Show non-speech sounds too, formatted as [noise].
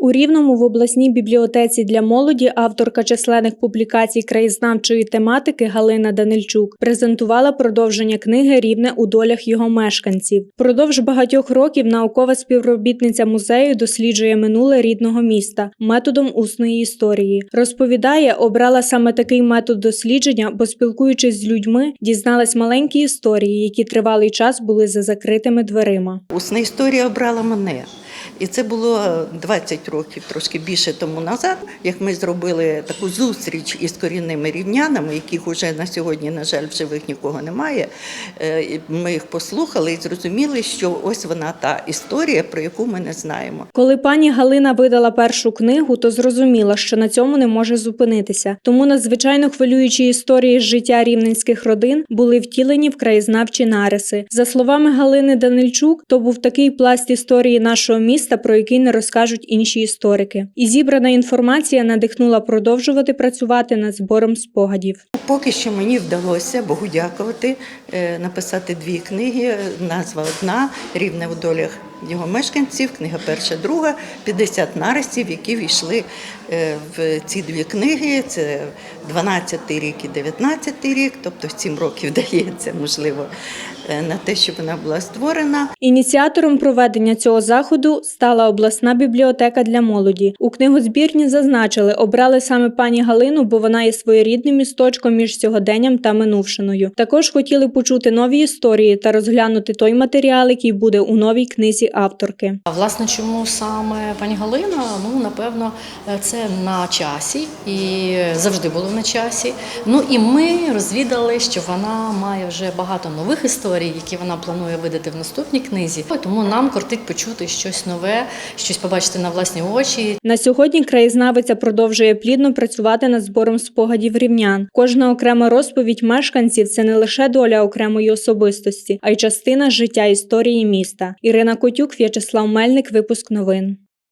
У Рівному в обласній бібліотеці для молоді авторка численних публікацій краєзнавчої тематики Галина Данильчук презентувала продовження книги Рівне у долях його мешканців. Продовж багатьох років наукова співробітниця музею досліджує минуле рідного міста методом усної історії. Розповідає, обрала саме такий метод дослідження, бо спілкуючись з людьми, дізналась маленькі історії, які тривалий час були за закритими дверима. Усна історія обрала мене. І це було 20 років, трошки більше тому назад, як ми зробили таку зустріч із корінними рівнянами, яких уже на сьогодні, на жаль, в живих нікого немає. Е, Ми їх послухали і зрозуміли, що ось вона та історія, про яку ми не знаємо. Коли пані Галина видала першу книгу, то зрозуміла, що на цьому не може зупинитися. Тому надзвичайно хвилюючі історії з життя рівненських родин були втілені в краєзнавчі нариси. За словами Галини Данильчук, то був такий пласт історії нашого міста, про який не розкажуть інші історики. І зібрана інформація надихнула продовжувати працювати над збором спогадів. Поки що мені вдалося Богу дякувати, е, написати дві книги. Назва одна Рівне в долях його мешканців. Книга перша, друга, 50 нарисів, які війшли е, в ці дві книги. Це 12 рік і 19 рік, тобто 7 років [laughs] дається, можливо, е, на те, щоб вона була створена. Ініціатором проведення цього заходу стала обласна бібліотека для молоді. У книгозбірні зазначили, обрали саме пані Галину, бо вона є своєрідним місточком між сьогоденням та минувшиною. Також хотіли почути нові історії та розглянути той матеріал, який буде у новій книзі авторки. А власне, чому саме пані Галина? Ну напевно, це на часі і завжди було на часі. Ну і ми розвідали, що вона має вже багато нових історій, які вона планує видати в наступній книзі. Тому нам кортить почути щось нове, щось побачити на власні очі. На сьогодні краєзнавиця продовжує плідно працювати над збором спогадів рівнян. Кожна окрема розповідь мешканців це не лише доля окремої особистості, а й частина життя історії міста. Ірина Котюк, В'ячеслав Мельник, випуск новин.